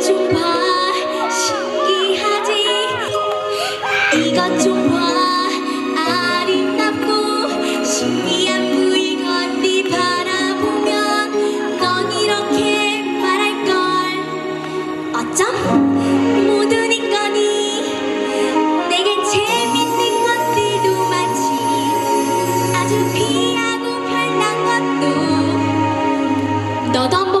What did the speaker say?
이것 신기하지? 이것 좀 봐. 아름답고 신기한 부이건 네 바라보면 넌 이렇게 말할걸. 어쩜? 모든 인간이 내겐 재밌는 것들도 많지. 아주 귀하고 편한 것도. 너도